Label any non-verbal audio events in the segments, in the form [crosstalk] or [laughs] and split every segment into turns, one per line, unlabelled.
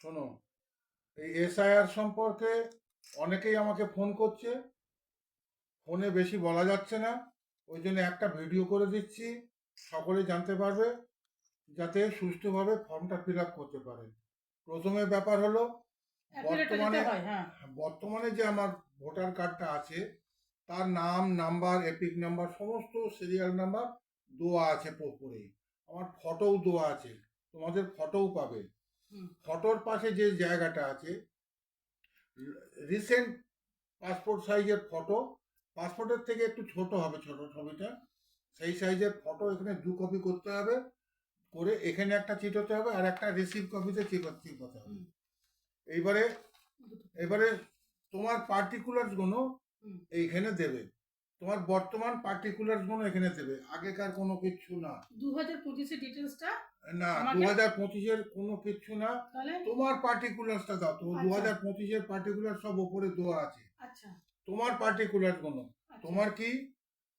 শোনো এই এসআইআর সম্পর্কে অনেকেই আমাকে ফোন করছে। ফোনে বেশি বলা যাচ্ছে না। ওই জন্য একটা ভিডিও করে দিচ্ছি। সকলে জানতে পারবে যাতে সুষ্ঠুভাবে ফর্মটা ফিল আপ করতে পারে। প্রথমে ব্যাপার হলো বর্তমানে
হয়।
বর্তমানে যে আমার ভোটার কার্ডটা আছে তার নাম নাম্বার এপিক নাম্বার সমস্ত সিরিয়াল নাম্বার দেওয়া আছে পুরোপুরি। আমার ফটোও দেওয়া আছে। তোমাদের ফটোও পাবে। ফটোর পাশে যে জায়গাটা আছে রিসেন্ট পাসপোর্ট সাইজের ফটো পাসপোর্টের থেকে একটু ছোট হবে ছোট ছবিটা। সেই সাইজের ফটো এখানে দু কপি করতে হবে করে এখানে একটা চিটোতে হবে আর একটা রিসিভ কপিতে চিপোতে হবে। এইবারে এবারে তোমার
পার্টিকুলার্সগুলো
এইখানে দেবে। তোমার বর্তমান পার্টিকুলারগুলো এখানে দেবে। আগেকার কোনো কিছু না।
দু হাজার পঁচিশের ডিটেলসটা
না দু হাজার পঁচিশের কোনো কিছু না। তোমার পার্টিকুলার্সটা দাও। তো
আচ্ছা।
দু হাজার পঁচিশের পার্টিকুলার সব ওপরে দেওয়া আছে।
আচ্ছা।
তোমার পার্টিকুলারগুলো।
আচ্ছা।
তোমার কি?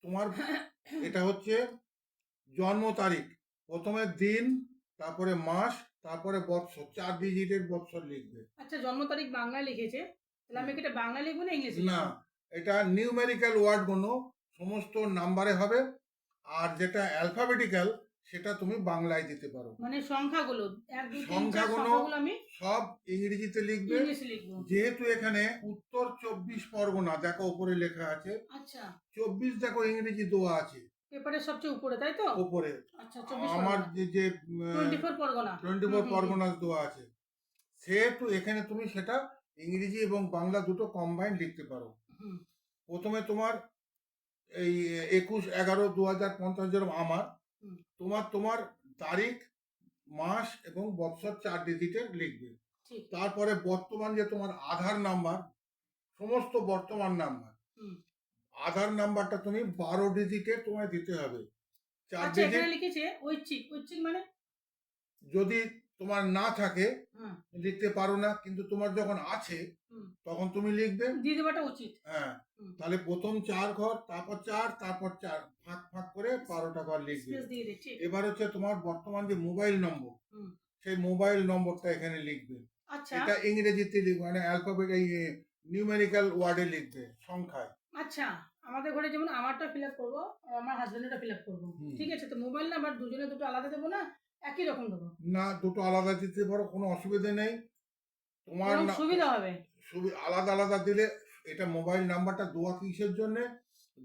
তোমার [coughs] এটা হচ্ছে জন্ম তারিখ। প্রথমে দিন তারপরে মাস তারপরে বৎসর। চার ডিজিটের বৎসর লিখবে।
আচ্ছা জন্ম তারিখ বাংলায় লিখেছে। তাহলে আমি কি এটা বাংলা লিখব না ইংলিশে
না। এটা নিউমেরিক্যাল ওয়ার্ডগুলো সমস্ত নাম্বারে হবে আর যেটা অ্যালফাবেটিক্যাল সেটা তুমি বাংলায় দিতে পারো।
মানে সংখ্যাগুলো
সংখ্যাগুলো- সব ইংরেজিতে লিখবে। যেহেতু এখানে উত্তর চব্বিশ পরগনা দেখো উপরে লেখা আছে।
আচ্ছা।
চব্বিশ দেখো ইংরেজি দোয়া আছে।
পেপারের সবচেয়ে উপরে তাই তো?
উপরে।
আচ্ছা
আমার যে যে
twenty four Pargana.
Twenty four
হুম,
পরগনাস আছে। সেহেতু এখানে তুমি সেটা ইংরেজি এবং বাংলা দুটো কম্বাইন লিখতে পারো। প্রথমে তোমার এই একুশ এগারো দু হাজার পঞ্চাশ যেরকম আমার তোমার তোমার তারিখ মাস এবং বৎসর চার ডিজিটের লিখবে। তারপরে বর্তমান যে তোমার আধার নাম্বার সমস্ত বর্তমান নাম্বার। আধার নাম্বারটা তুমি বারো ডিজিটে তোমায় দিতে হবে। চার
আচ্ছা
ডিজিট
লিখেছে ঐচ্ছিক ঐচ্ছিক মানে?
যদি তোমার না থাকে লিখতে পারো না কিন্তু তোমার যখন আছে তখন তুমি লিখবে।
দিয়ে দেওয়াটা উচিত।
হ্যাঁ। তাহলে প্রথম চার ঘর তারপর চার তারপর চার ফাঁক ফাঁক করে বারোটা ঘর লিখবে। এবার হচ্ছে তোমার বর্তমান যে মোবাইল নম্বর সেই মোবাইল নম্বরটা এখানে লিখবে।
আচ্ছা।
এটা ইংরেজিতে লিখবে মানে অ্যালফাবেট এই নিউমেরিক্যাল ওয়ার্ডে লিখবে সংখ্যায়।
আচ্ছা আমাদের ঘরে যেমন আমারটা ফিল আপ করব আমার হাজবেন্ডেরটা ফিল আপ করব। ঠিক আছে তো মোবাইল নাম্বার দুজনে দুটো আলাদা দেবো না? একই রকম দেবো।
না দুটো আলাদা দিতে পারো কোনো অসুবিধা নেই। তোমার না-
সুবিধা হবে।
সুবি- আলাদা আলাদা দিলে এটা মোবাইল নাম্বারটা দেওয়া কিসের জন্য?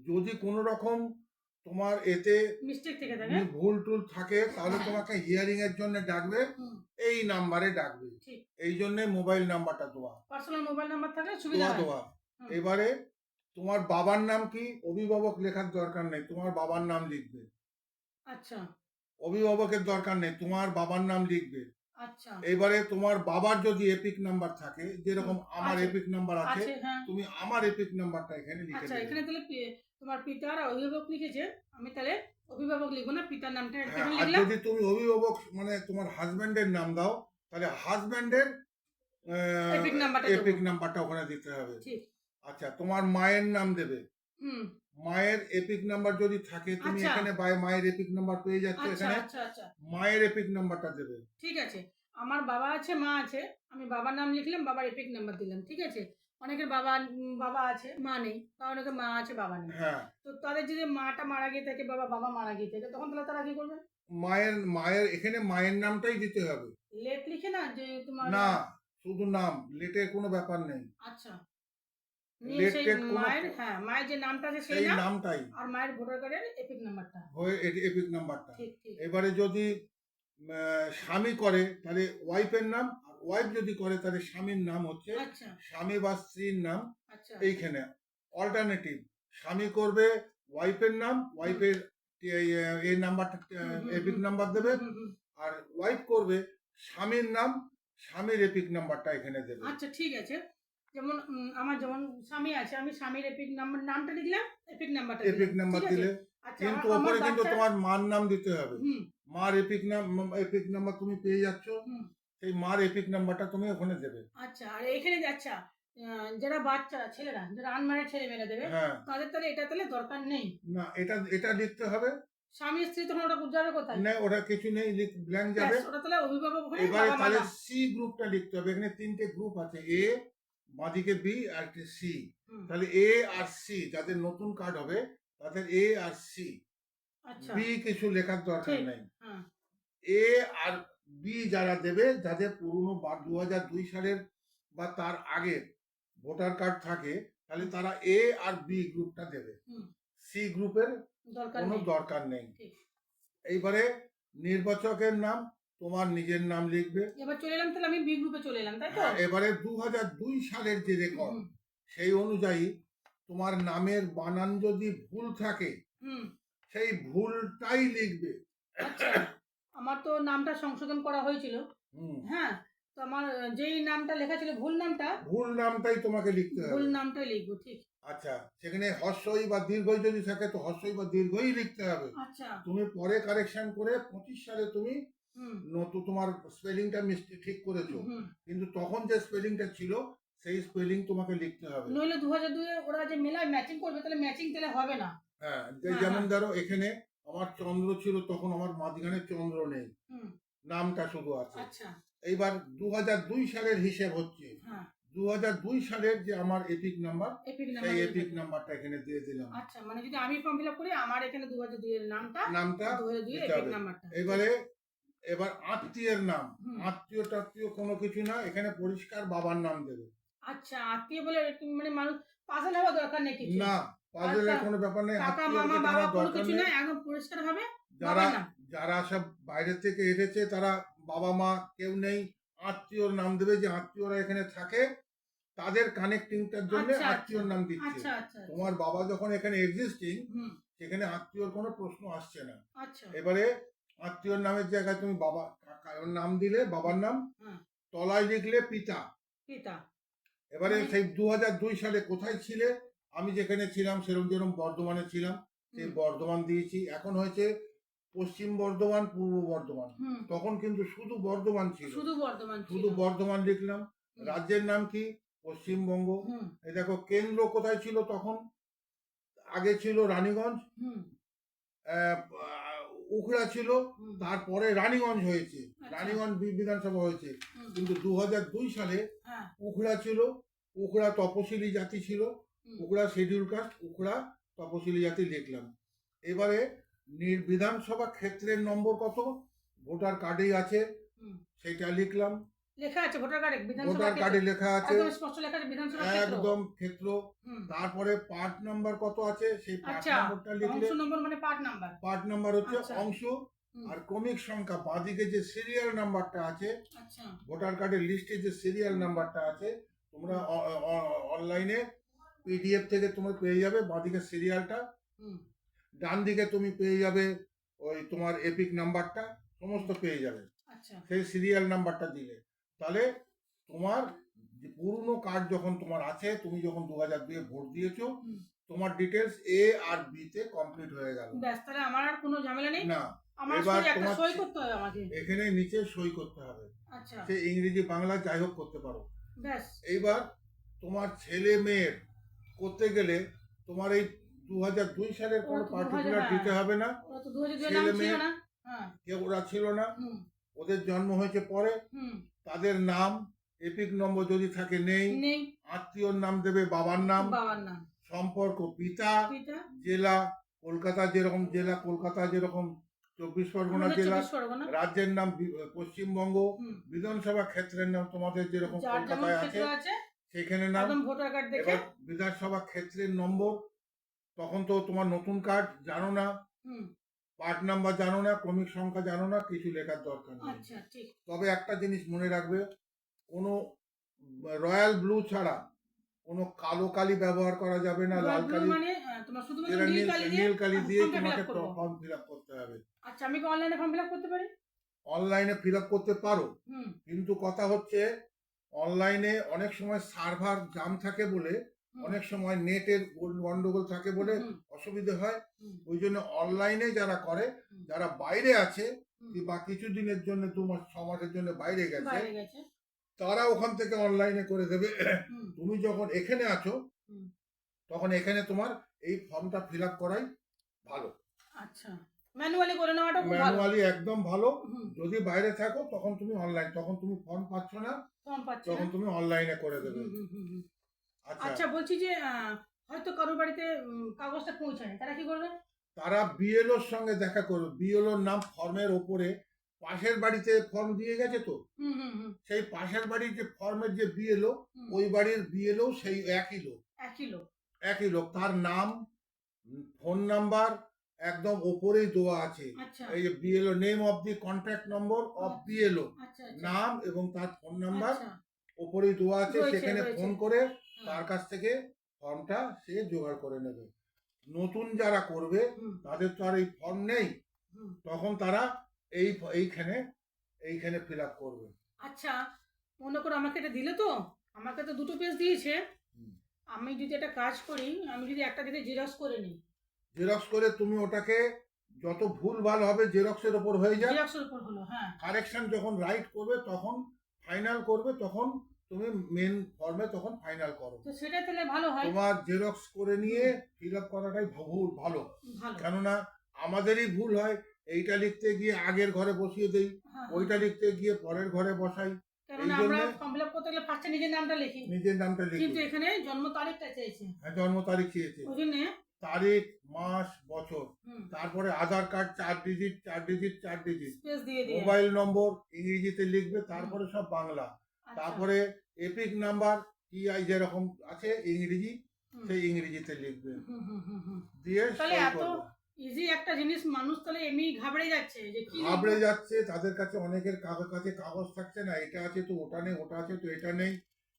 যদি কোনো রকম তোমার এতে
মিস্টেক থেকে থাকে।
ভুল টুল থাকে তাহলে তোমাকে হিয়ারিং এর জন্য ডাকবে
হুম,
এই নাম্বারে ডাকবে।
ঠিক।
এই জন্য মোবাইল নাম্বারটা দেওয়া।
পার্সোনাল মোবাইল নাম্বার থাকলে সুবিধা
দেওয়া
হয়।
দেওয়া।
হুম।
এবারে তোমার বাবার নাম কি? অভিভাবক লেখার দরকার নেই তোমার বাবার নাম লিখবে।
আচ্ছা।
অভিভাবকের দরকার নেই তোমার বাবার নাম লিখবে।
আচ্ছা।
এবারে তোমার বাবার যদি এপিক নাম্বার থাকে যেরকম আমার এপিক নাম্বার আছে
হ্যাঁ।
তুমি আমার এপিক নাম্বারটা এখানে লিখে
আচ্ছা এখানে তাহলে তোমার পিতার অভিভাবক লিখেছে আমি তাহলে অভিভাবক লিখব না পিতার নামটা
হ্যাঁ,
এখানে লিখলাম।
যদি তুমি অভিভাবক মানে তোমার হাজবেন্ডের নাম দাও তাহলে হাজবেন্ডের
Epic নাম্বারটা
এপিক নাম্বারটা ওখানে দিতে হবে।
ঠিক।
আচ্ছা তোমার মায়ের নাম দেবে।
হুম।
মায়ের এপিক নাম্বার যদি থাকে তুমি
আচ্ছা।
এখানে বাই মায়ের এপিক নাম্বার পেয়ে যাচ্ছ
আচ্ছা
এখানে।
আচ্ছা
মায়ের এপিক নাম্বারটা দেবে।
ঠিক আছে। আমার বাবা আছে মা আছে। আমি বাবার নাম লিখলাম বাবার এপিক নাম্বার দিলাম ঠিক আছে? অনেকের বাবা বাবা আছে মা নেই। বা অনেকের মা আছে বাবা নেই।
হ্যাঁ।
তো তাদের যদি মাটা মারা গিয়ে থাকে বাবা বাবা মারা গিয়ে থাকে তখন তাহলে তারা কি করবে?
মায়ের মায়ের এখানে মায়ের নামটাই দিতে হবে।
লেট লিখে না যে তোমার
না শুধু নাম লেটের কোনো ব্যাপার নেই।
আচ্ছা নিয়ে
Late
সেই
টেট কোনো-
মায়ের হ্যাঁ মায়ের যে নামটা আছে সেই
সেই নামটাই।
আর মায়ের ভোটার কার্ডের এপিক নাম্বারটা।
এপিক নাম্বারটা।
ঠিক ঠিক।
এবারে যদি স্বামী করে তাহলে ওয়াইফের নাম আর ওয়াইফ যদি করে তাহলে স্বামীর নাম হচ্ছে
আচ্ছা।
স্বামী বা স্ত্রীর নাম
আচ্ছা।
এইখানে। অল্টারনেটিভ স্বামী করবে ওয়াইফের নাম ওয়াইফের এই নাম্বারটা এপিক নাম্বার দেবে। আর ওয়াইফ করবে স্বামীর নাম স্বামীর এপিক নাম্বারটা এখানে দেবে।
আচ্ছা ঠিক আছে। যেমন আমার যেমন স্বামী আছে আমি স্বামীর এপিক নাম্বার নামটা লিখলাম এপিক নাম্বারটা
এপিক নাম্বার দিলে।
আচ্ছা
কিন্তু ওপরে কিন্তু তোমার মার নাম দিতে হবে। মার এপিক নাম এপিক নাম্বার তুমি পেয়ে যাচ্ছ। সেই মার এপিক নাম্বারটা তুমি ওখানে দেবে।
আচ্ছা আর এখানে আচ্ছা যারা বাচ্চারা ছেলেরা যারা আনম্যারিড ছেলে মেয়েরা দেবে
হ্যাঁ।
তাদের তাহলে এটা তাহলে দরকার নেই।
না এটা এটা লিখতে হবে।
স্বামী স্ত্রী তখন ওটা যাবে কোথায়?
না ওটা কিছু নেই ব্ল্যাঙ্ক যাবে।
ওটা তাহলে অভিভাবক
এবারে তাহলে। সি গ্রুপটা লিখতে হবে। এখানে তিনটে গ্রুপ আছে। এ বাঁদিকে বি আর একটা সি তাহলে এ আর সি যাদের নতুন কার্ড হবে তাদের এ আর সি
আচ্ছা।
বি কিছু লেখার দরকার। নেই। এ আর বি যারা দেবে যাদের পুরনো বা দু হাজার দুই সালের বা তার আগের ভোটার কার্ড থাকে তাহলে তারা এ আর বি গ্রুপটা দেবে। সি গ্রুপের কোনো দরকার নেই। এইবারে নির্বাচকের নাম তোমার নিজের নাম লিখবে।
এবার চলে এলাম তাহলে আমি বি গ্রুপে চলে এলাম তাই তো?
হ্যাঁ, এবারে দু হাজার দুই সালের যে রেকর্ড সেই অনুযায়ী তোমার নামের বানান যদি ভুল থাকে
হুম।
সেই ভুলটাই লিখবে।
আচ্ছা আমার তো নামটা সংশোধন করা হয়েছিল।
হুম,
হ্যাঁ তো আমার যেই নামটা লেখা ছিল ভুল নামটা?
ভুল নামটাই তোমাকে লিখতে হবে।
ভুল নামটাই লিখব ঠিক।
আচ্ছা সেখানে হর্ষই বা দীর্ঘই যদি থাকে তো হর্ষই বা দীর্ঘই লিখতে হবে।
আচ্ছা।
তুমি পরে কারেকশন করে পঁচিশ সালে তুমি নতুন তোমার স্পেলিংটা মিস্টেক ঠিক করেছ। কিন্তু তখন যে স্পেলিংটা ছিল সেই স্পেলিং তোমাকে লিখতে হবে।
নইলে দু হাজার দুয়ে ওরা যে মেলায় ম্যাচিং করবে তাহলে ম্যাচিং তাহলে হবে না।
হ্যাঁ
হ্যাঁ,
যেমন
হ্যাঁ।
ধরো এখানে আমার চন্দ্র ছিল তখন আমার মাঝখানে চন্দ্র নেই। নামটা শুধু আছে।
আচ্ছা।
এইবার দু দুই সালের হিসেব হচ্ছে।
হ্যাঁ।
দু দুই সালের যে আমার এপিক নাম্বার সেই এপিক নাম্বারটা এখানে দিয়ে দিলাম।
আচ্ছা মানে যদি আমি ফর্ম ফিল আপ করি আমার এখানে দু হাজার দুইয়ের নামটা
নামটা
দু হাজার দুইয়ের এপিক নাম্বারটা
এবারে এবার আত্মীয়ের নাম। আত্মীয় টাত্মীয় কোনো কিছু না এখানে পরিষ্কার বাবার নাম দেবে।
আচ্ছা আত্মীয় বলে মানে মানুষ পাশে হওয়া দরকার নেই কিছু?
না পাজলের
আচ্ছা।
কোনো ব্যাপার নেই
কাকা মামা বাবা কোনো কিছু
নাই।
একদম পরিষ্কার ভাবে
যারা যারা সব বাইরে থেকে এসেছে তারা বাবা মা কেউ নেই আত্মীয়র নাম দেবে যে আত্মীয়রা এখানে থাকে তাদের কানেক্টিংটার জন্য
আচ্ছা,
আত্মীয়র নাম দিচ্ছে।
আচ্ছা আচ্ছা
তোমার বাবা যখন এখানে এক্সিস্টিং সেখানে আত্মীয়র কোনো প্রশ্ন আসছে না।
আচ্ছা।
এবারে আত্মীয়র নামের জায়গায় তুমি বাবা কাকার নাম দিলে বাবার নাম তলায় লিখলে পিতা।
পিতা।
এবারে
মানে-
সেই দু হাজার দুই সালে কোথায় ছিলে? আমি যেখানে ছিলাম সেরকম যেরকম বর্ধমানে ছিলাম সেই বর্ধমান দিয়েছি। এখন হয়েছে পশ্চিম বর্ধমান পূর্ব বর্ধমান। তখন কিন্তু শুধু বর্ধমান ছিল।
শুধু বর্ধমান
শুধু বর্ধমান লিখলাম। রাজ্যের নাম কি? পশ্চিমবঙ্গ। এই দেখো কেন্দ্র কোথায় ছিল তখন? আগে ছিল রানীগঞ্জ। উখড়া ছিল তারপরে রানীগঞ্জ হয়েছে।
আচ্ছা।
রানীগঞ্জ বিধানসভা হয়েছে। কিন্তু দু দুই সালে
হ্যাঁ।
উখড়া ছিল উখড়া তপশিলি জাতি ছিল উখড়া শিডিউল কাস্ট উখড়া তপশিলি জাতি লিখলাম। এবারে বিধানসভা ক্ষেত্রের নম্বর কত? ভোটার কার্ডেই আছে। সেটা লিখলাম।
লেখা আছে ভোটার কার্ডে বিধানসভা
ভোটার কার্ডে। লেখা আছে।
একদম স্পষ্ট লেখা আছে বিধানসভা ক্ষেত্র।
একদম ক্ষেত্র। তারপরে পার্ট নাম্বার কত আছে? সেই পার্ট
আচ্ছা,
নাম্বারটা লিখলে
অংশ নম্বর মানে পার্ট নাম্বার।
পার্ট নাম্বার হচ্ছে
আচ্ছা।
অংশ আর ক্রমিক সংখ্যা। বাঁদিকে যে সিরিয়াল নাম্বারটা আছে
আচ্ছা।
ভোটার কার্ডের লিস্টে যে সিরিয়াল নাম্বারটা আছে তোমরা অনলাইনে পিডিএফ থেকে তোমরা পেয়ে যাবে বাঁদিকে সিরিয়ালটা ডান দিকে তুমি পেয়ে যাবে ওই তোমার এপিক নাম্বারটা সমস্ত পেয়ে যাবে। সেই সিরিয়াল নাম্বারটা দিলে। তাহলে তোমার যে পুরনো কার্ড যখন তোমার আছে তুমি যখন দু হাজার দুয়ে ভোট দিয়েছ তোমার ডিটেলস এ আর বি তে কমপ্লিট হয়ে গেল।
ব্যাস তাহলে আমার আর কোনো ঝামেলা নেই?
না
আমার
এবার
একটা সই করতে হবে আমাকে।
এখানে নিচে সই করতে হবে।
আচ্ছা।
সে ইংরেজি বাংলা যাই হোক করতে পারো।
ব্যাস।
এইবার তোমার ছেলে মেয়ের করতে গেলে তোমার এই দু হাজার দুই সালের কোনো
ওরা তো 2000
পার্টিকুলার। দিতে হবে না। ছেলে মেয়ে-
না। হ্যাঁ।
কেউ ওরা ছিল না। ওদের জন্ম হয়েছে পরে। তাদের নাম এপিক নম্বর যদি থাকে নেই
নেই।
আত্মীয়র নাম দেবে বাবার নাম
বাবার নাম।
সম্পর্ক পিতা
পিতা।
জেলা কলকাতা যেরকম জেলা কলকাতা যেরকম চব্বিশ পরগনা জেলা রাজ্যের নাম পশ্চিমবঙ্গ বিধানসভা ক্ষেত্রের নাম তোমাদের যেরকম কলকাতায় আছে সেখানে নাম।
ভোটার কার্ড দেখে।
এবার বিধানসভা ক্ষেত্রের নম্বর তখন তো তোমার নতুন কার্ড জানো না। পার্ট নাম্বার জানো না ক্রমিক সংখ্যা জানো না কিছু লেখার দরকার নেই।
আচ্ছা
তবে একটা জিনিস মনে রাখবে কোনো রয়্যাল ব্লু ছাড়া কোনো কালো কালি ব্যবহার করা যাবে না লাল কালি
মানে
যেটা
নীল কালি দিয়ে
নীল কালি দিয়ে তোমাকে ফর্ম ফিল আপ করতে হবে।
আচ্ছা আমি কি অনলাইনে ফর্ম ফিল আপ করতে পারি?
অনলাইনে ফিল আপ করতে পারো। কিন্তু কথা হচ্ছে অনলাইনে অনেক সময় সার্ভার জাম থাকে বলে অনেক সময় নেটের গন্ডগোল থাকে বলে অসুবিধে হয়। ওই জন্য অনলাইনে যারা করে যারা বাইরে আছে বা কিছু দিনের জন্য দু মাস ছ মাসের জন্য বাইরে গেছে তারা ওখান থেকে অনলাইনে করে দেবে। তুমি যখন এখানে আছো তখন এখানে তোমার এই ফর্মটা ফিল আপ করাই ভালো।
আচ্ছা। ম্যানুয়ালি করে নেওয়াটা খুব ভালো।
ম্যানুয়ালি একদম ভালো। যদি বাইরে থাকো তখন তুমি অনলাইন তখন তুমি ফর্ম পাচ্ছ না
পাচ্ছি
তখন তুমি অনলাইনে করে দেবে। আচ্ছা।
আচ্ছা বলছি যে হয়তো কারোর বাড়িতে কাগজটা পৌঁছায় তারা কি করবে?
তারা বিএলওর সঙ্গে দেখা করবে। বিএলওর নাম ফর্মের ওপরে পাশের বাড়িতে ফর্ম দিয়ে গেছে তো? সেই পাশের বাড়ির যে ফর্মের যে বিএলও। ওই বাড়ির বিএলও সেই একই লোক।
একই লোক।
একই লোক। তার নাম ফোন নাম্বার একদম ওপরেই দেওয়া আছে।
আচ্ছা।
এই যে BLO name of the contact number of BLO.
আচ্ছা
নাম এবং তার ফোন নাম্বার ওপরেই দেওয়া আছে। সেখানে ফোন করে তার কাছ থেকে ফর্মটা সে জোগাড় করে নেবে। নতুন যারা করবে তাদের তো আর এই ফর্ম নেই। তখন তারা এই এইখানে এইখানে ফিল আপ করবে।
আচ্ছা মনে করো আমাকে এটা দিলে তো? আমাকে তো দুটো পেজ দিয়েছে। আমি যদি একটা কাজ করি আমি যদি একটা দিতে জেরক্স করে নিই।
জেরক্স করে তুমি ওটাকে যত ভুল ভালো হবে জেরক্সের ওপর হয়ে যায়।
জেরক্সের উপর হলো হ্যাঁ।
কারেকশন যখন রাইট করবে তখন ফাইনাল করবে তখন তুমি মেন ফর্মে তখন ফাইনাল করো।
তো সেটাই তাহলে ভালো হয়।
তোমার জেরক্স করে নিয়ে ফিল আপ করাটাই ভুল ভালো। কেননা আমাদেরই ভুল হয় এইটা লিখতে গিয়ে আগের ঘরে বসিয়ে দেই
হ্যাঁ,
ওইটা লিখতে গিয়ে পরের ঘরে বসাই।
নিজের নামটা লিখি।
নিজের নামটা
কিন্তু এখানে জন্ম তারিখটা চেয়েছে।
হ্যাঁ, জন্ম তারিখ চেয়েছে।
ওই জন্যে
তারিখ মাস বছর। তারপরে আধার কার্ড চার ডিজিট চার ডিজিট চার ডিজিট মোবাইল নম্বর ইংরেজিতে লিখবে তারপরে সব বাংলা। তারপরে এপিক নাম্বার কি আই যেরকম আছে ইংরেজি সেই ইংরেজিতে লিখবে। দিয়ে
তাহলে এত ইজি একটা জিনিস মানুষ তাহলে এমনি ঘাবড়ে যাচ্ছে যে কি
ঘাবড়ে যাচ্ছে তাদের কাছে অনেকের কাগজ কাছে কাগজ থাকছে না এটা আছে তো ওটা নেই ওটা আছে তো এটা নেই।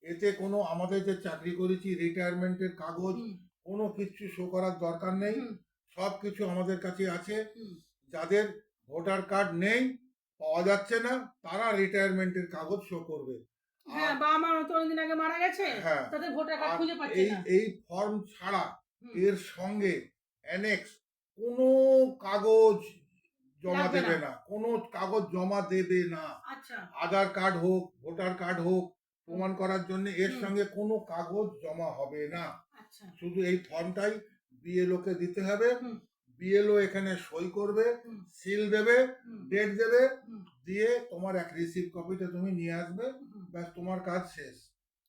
এতে কোনো আমাদের যে চাকরি করেছি রিটায়ারমেন্টের কাগজ কোনো কিছু শো করার দরকার নেই। সব কিছু আমাদের কাছে আছে। যাদের ভোটার কার্ড নেই পাওয়া যাচ্ছে না তারা রিটায়ারমেন্টের কাগজ শো করবে।
হ্যাঁ
আর-
বা তো অনেকদিন আগে মারা গেছে
হ্যাঁ
তাদের ভোটার কার্ড খুঁজে পাচ্ছে
এই
না।
এই ফর্ম ছাড়া এর সঙ্গে অ্যানেক্স কোনো কাগজ জমা
লাগবে
দেবে
না।
কোনো কাগজ জমা দেবে না।
আচ্ছা।
আধার কার্ড হোক ভোটার কার্ড হোক প্রমাণ করার জন্য এর
হুম।
সঙ্গে কোনো কাগজ জমা হবে না।
আচ্ছা।
শুধু এই ফর্মটাই বিএলও কে দিতে হবে।
হুম।
বিএলও এখানে সই করবে সিল দেবে ডেট দেবে দিয়ে তোমার এক রিসিভ কপিটা তুমি নিয়ে আসবে ব্যাস তোমার কাজ শেষ।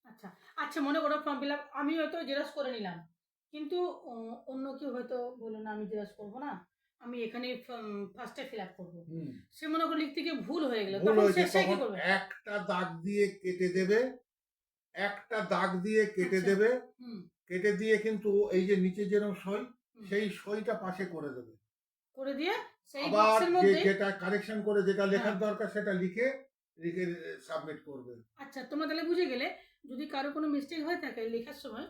আচ্ছা আচ্ছা মনে করো ফর্ম ফিল আপ আমি হয়তো জেরক্স করে নিলাম কিন্তু অন্য কেউ হয়তো বলল না আমি জেরক্স করব না আমি এখানে ফার্স্টে ফিল আপ করব। সে মনে করো লিখতে গিয়ে ভুল হয়ে গেল তখন সে কি করবে?
একটা দাগ দিয়ে কেটে দেবে একটা দাগ দিয়ে কেটে
আচ্ছা।
দেবে কেটে দিয়ে কিন্তু এই যে নিচে যেরকম সই। সেই সইটা পাশে করে দেবে।
করে দিয়ে সেই
আবার
বক্সের
যে
মধ্যে
যেটা কারেকশন করে যেটা লেখার
হ্যাঁ।
দরকার সেটা লিখে লিখে সাবমিট করবে।
আচ্ছা তোমরা তাহলে বুঝে গেলে যদি কারও কোনো মিস্টেক হয়ে থাকে লেখার সময়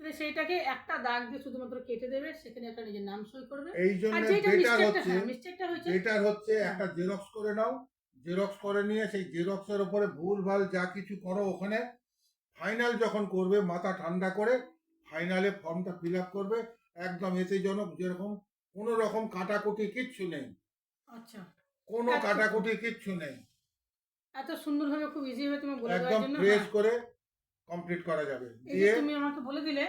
তাহলে সেইটাকে একটা দাগ দিয়ে শুধুমাত্র কেটে দেবে সেখানে একটা নিজের নাম সই করবে।
এই
আর
জন্য
যেটা
বেটার
মিস্টেকটা
হচ্ছে
হ্যাঁ মিস্টেকটা হয়েছে
বেটার হচ্ছে
হ্যাঁ।
একটা জেরক্স করে নাও। জেরক্স করে নিয়ে সেই জেরক্সের উপরে ভুল ভালো যা কিছু করো ওখানে। ফাইনাল যখন করবে মাথা ঠান্ডা করে ফাইনালে ফর্মটা ফিল আপ করবে। একদম এতে জনক যেরকম কোনো রকম কাটাকুটি কিচ্ছু নেই।
আচ্ছা।
কোনো। কাটাকুটি কিচ্ছু নেই।
এত সুন্দরভাবে খুব ইজি ভাবে তুমি বলে
একদম
দেওয়ার জন্য
ফ্রেশ
হ্যাঁ।
করে কমপ্লিট করা যাবে। দিয়ে
তুমি আমাকে বলে দিলে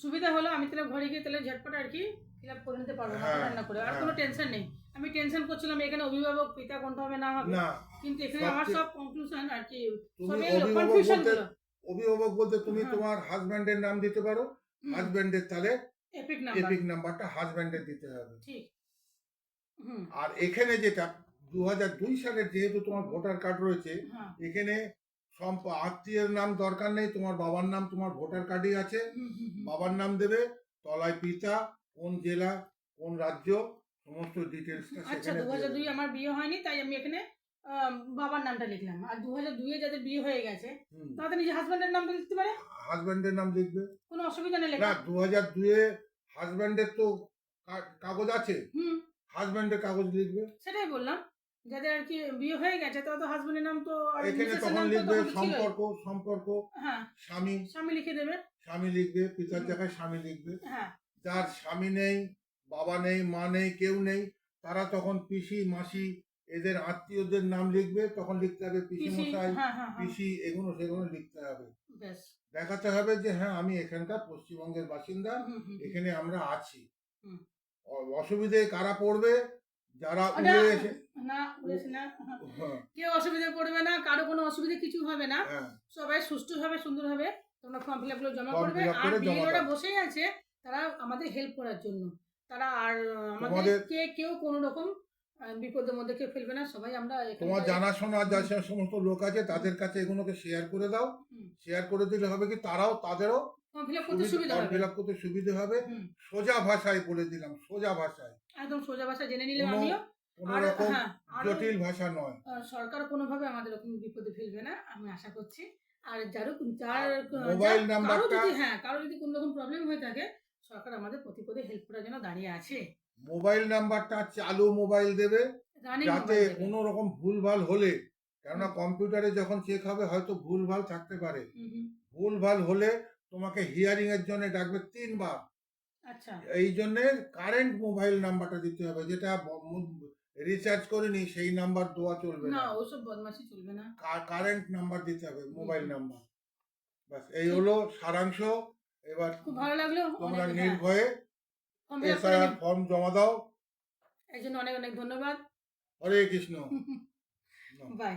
সুবিধা হলো আমি তাহলে ঘরে গিয়ে তাহলে ঝটপট আর কি ফিল আপ করে নিতে পারব
হ্যাঁ,
ঠান্ডা করে। আর
হ্যাঁ।
কোনো টেনশন নেই। আমি টেনশন করছিলাম এখানে অভিভাবক পিতা কোনটা হবে না হবে।
না
কিন্তু এখানে আমার সব কনক্লুশন আর কি
তুমি অভিভাবক বলতে অভিভাবক বলতে তুমি। তোমার হাজব্যান্ডের নাম দিতে পারো। হাজব্যান্ডের তাহলে
এপিক নাম্বার
এপিক নাম্বারটা হাজব্যান্ডের দিতে হবে।
ঠিক।
আর এখানে যেটা দু দুই সালের যেহেতু তোমার ভোটার কার্ড রয়েছে
হ্যাঁ।
এখানে সম্প আত্মীয়ের নাম দরকার নেই তোমার বাবার নাম তোমার ভোটার কার্ডেই আছে। বাবার নাম দেবে তলায় পিতা কোন জেলা কোন রাজ্য সমস্ত ডিটেলসটা
আচ্ছা দু হাজার দুই আমার বিয়ে হয়নি তাই আমি এখানে বাবার নামটা লিখলাম। আর দু হাজার দুইয়ে যাদের বিয়ে হয়ে গেছে। তাদের নিজের হাজব্যান্ডের নামটা লিখতে পারে?
হাজব্যান্ডের নাম লিখবে।
কোনো অসুবিধা নেই
না দু হাজার দুয়ে হাজব্যান্ডের তো কাগজ আছে। হাজব্যান্ডের কাগজ লিখবে।
সেটাই বললাম। যাদের আর কি বিয়ে হয়ে গেছে তো হাজবেন্ডের নাম তো
এখানে তখন লিখবে সম্পর্ক সম্পর্ক
হ্যাঁ।
স্বামী।
স্বামী লিখে দেবে।
স্বামী লিখবে পিতার। জায়গায় স্বামী লিখবে।
হ্যাঁ।
যার স্বামী নেই বাবা নেই মা নেই কেউ নেই তারা তখন পিসি মাসি এদের আত্মীয়দের নাম লিখবে তখন লিখতে হবে পিসি মশাই
হ্যাঁ হ্যাঁ হ্যাঁ।
পিসি এগুলো সেগুলো লিখতে হবে। দেখাতে হবে যে হ্যাঁ আমি এখানকার পশ্চিমবঙ্গের বাসিন্দা। এখানে আমরা আছি। অসুবিধে কারা পড়বে? যারা উড়ে এসে
না বলিস না। কেউ অসুবিধা পড়বে না কারও কোনো অসুবিধা কিছু হবে না। সবাই সুষ্ঠুভাবে সুন্দরভাবে তোমরা ফর্ম ফিল আপগুলো জমা করবে। আর বিএলওরা বসেই আছে তারা আমাদের হেল্প করার জন্য। তারা আর
তোমাদের-
আমাদেরকে কেউ কোনো রকম বিপদের মধ্যে কেউ ফেলবে না সবাই আমরা
তোমার জানাশোনা যা সে সমস্ত লোক আছে তাদের কাছে এগুলোকে শেয়ার করে দাও। শেয়ার করে দিলে হবে কি? তারাও তাদেরও
ফিল আপ করতে সুবিধা হবে।
সোজা ভাষায় বলে দিলাম সোজা ভাষায়।
একদম সোজা ভাষা জেনে
কোনো-
আমিও।
কোনো রকম
হ্যাঁ
জটিল ভাষা নয়।
সরকার কোনোভাবে আমাদের ওরকম বিপদে ফেলবে না আমি আশা করছি। আর যারও যার
মোবাইল নাম্বারটা-
হ্যাঁ কারও যদি কোনো রকম প্রবলেম হয়ে থাকে সরকার আমাদের প্রতিপদে হেল্প করার জন্য দাঁড়িয়ে আছে।
মোবাইল নাম্বারটা চালু মোবাইল দেবে যাতে কোনো রকম ভুলভাল হলে কেননা কম্পিউটারে যখন চেক হবে হয়তো ভুলভাল থাকতে পারে। ভুলভাল হলে তোমাকে হিয়ারিং এর জন্য ডাকবে তিনবার।
আচ্ছা।
এই জন্য কারেন্ট মোবাইল নাম্বারটা দিতে হবে যেটা রিচার্জ করিনি সেই নাম্বার দেওয়া চলবে
না ওসব বদমাশি চলবে না।
কারেন্ট নাম্বার দিতে হবে মোবাইল নাম্বার। বাস এই হলো সারাংশ। এবার
খুব ভালো লাগল
তোমরা নির্ভয়ে এসআইআর ফর্ম জমা দাও।
এই জন্য অনেক অনেক ধন্যবাদ।
হরে কৃষ্ণ। [laughs]
বাই।